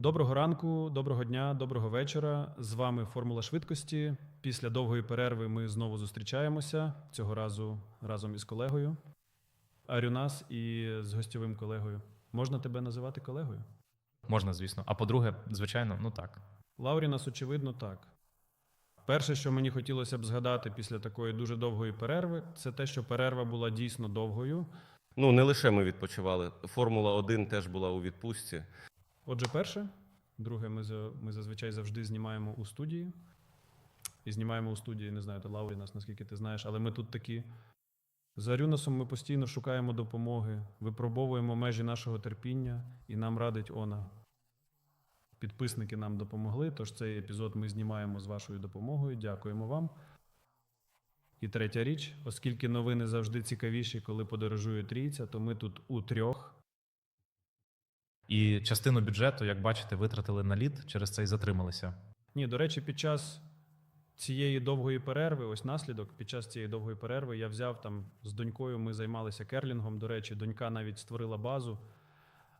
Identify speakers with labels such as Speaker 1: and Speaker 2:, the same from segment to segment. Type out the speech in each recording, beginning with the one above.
Speaker 1: Доброго ранку, доброго дня, доброго вечора. З вами Формула швидкості. Після довгої перерви ми знову зустрічаємося цього разу разом із колегою Арюнас і з гостьовим колегою. Можна тебе називати колегою?
Speaker 2: Можна, звісно. А по-друге, звичайно, ну так.
Speaker 1: Лаурінас, очевидно, так. Перше, що мені хотілося б згадати після такої дуже довгої перерви, це те, що перерва була дійсно довгою.
Speaker 3: Ну, не лише ми відпочивали. Формула 1 теж була у відпустці.
Speaker 1: Отже, перше. Друге, ми, ми зазвичай завжди знімаємо у студії. І знімаємо у студії, не знаю, ти Лаурі нас, наскільки ти знаєш, але ми тут такі. За Рюнасом ми постійно шукаємо допомоги, випробовуємо межі нашого терпіння, і нам радить Она. Підписники нам допомогли, тож цей епізод ми знімаємо з вашою допомогою. Дякуємо вам. І третя річ, оскільки новини завжди цікавіші, коли подорожує трійця, то ми тут у трьох.
Speaker 2: І частину бюджету, як бачите, витратили на лід, через це і затрималися.
Speaker 1: Ні, до речі, під час цієї довгої перерви, ось наслідок, під час цієї довгої перерви я взяв там з донькою, ми займалися керлінгом. До речі, донька навіть створила базу,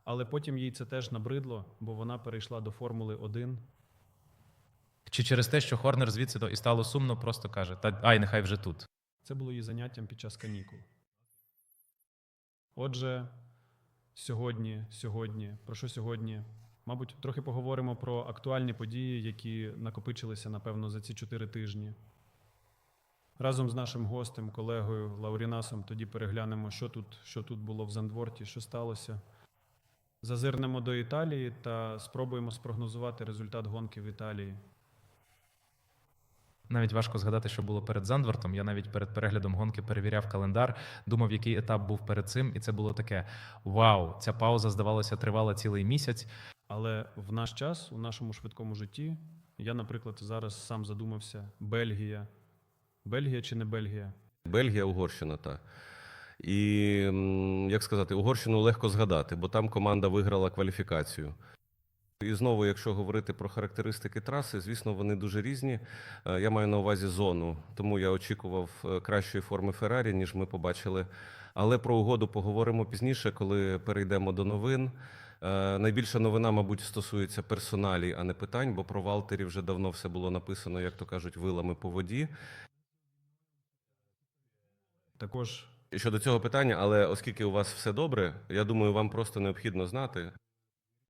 Speaker 1: але потім їй це теж набридло, бо вона перейшла до Формули 1.
Speaker 2: Чи через те, що Хорнер звідси то і стало сумно, просто каже: Та ай, нехай вже тут.
Speaker 1: Це було її заняттям під час канікул. Отже, сьогодні, сьогодні, про що сьогодні? Мабуть, трохи поговоримо про актуальні події, які накопичилися, напевно, за ці чотири тижні. Разом з нашим гостем, колегою Лаурінасом, тоді переглянемо, що тут, що тут було в Зандворті, що сталося. Зазирнемо до Італії та спробуємо спрогнозувати результат гонки в Італії.
Speaker 2: Навіть важко згадати, що було перед Зандвортом. Я навіть перед переглядом гонки перевіряв календар, думав, який етап був перед цим, і це було таке: вау, ця пауза, здавалося, тривала цілий місяць.
Speaker 1: Але в наш час, у нашому швидкому житті, я, наприклад, зараз сам задумався: Бельгія. Бельгія чи не Бельгія?
Speaker 3: Бельгія, Угорщина, та. І, як сказати, Угорщину легко згадати, бо там команда виграла кваліфікацію. І знову, якщо говорити про характеристики траси, звісно, вони дуже різні. Е, Я маю на увазі зону, тому я очікував е, кращої форми Феррарі, ніж ми побачили. Але про угоду поговоримо пізніше, коли перейдемо до новин. Е, Найбільша новина, мабуть, стосується персоналій, а не питань, бо про Валтері вже давно все було написано, як то кажуть, вилами по воді.
Speaker 1: Також
Speaker 3: Щодо цього питання, але оскільки у вас все добре, я думаю, вам просто необхідно знати,